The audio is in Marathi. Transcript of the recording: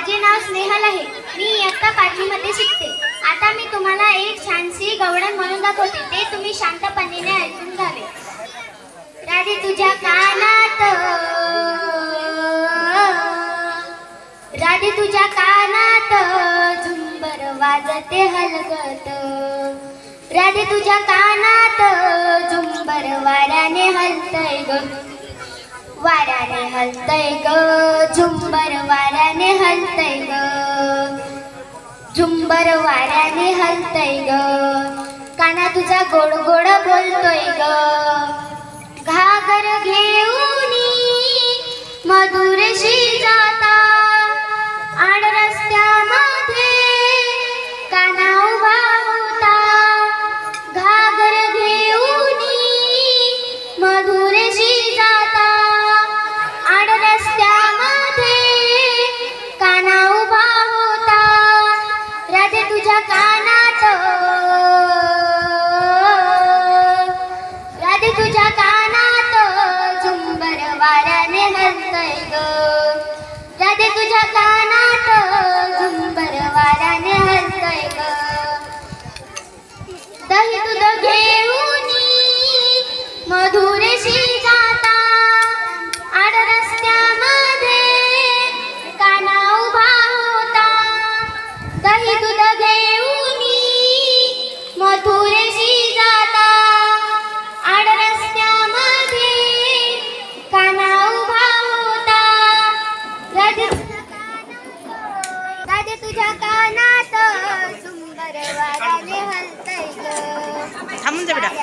माझे नाव स्नेहल आहे. मी इयत्ता पाचवीमध्ये शिकते. आता मी तुम्हाला एक छानसी गवळण म्हणून दाखवते. ते तुम्ही शांतपणे ऐकून घ्यावे. राधे तुझ्या कानात राधे तुझ्या कानात झुंबर वाजते हलगत. राधे तुझ्या कानात झुंबर वाऱ्याने हलतय ग. वाऱ्याने हलतय ग झुंबर झुंबर वाऱ्याने हलतय ग. काना तुझा गोड गोड बोलतोय ग. घागर घे तुझ्या कानात. राधे तुझ्या कानात. झुंबर वाऱ्याने हलतय ग. राधे तुझ्या कानात. झुंबर वाऱ्याने हलतय ग. दही तुझ्या तुझ्या कानात सुंदर वाराने हलतय ग. थांबून जा बेटा.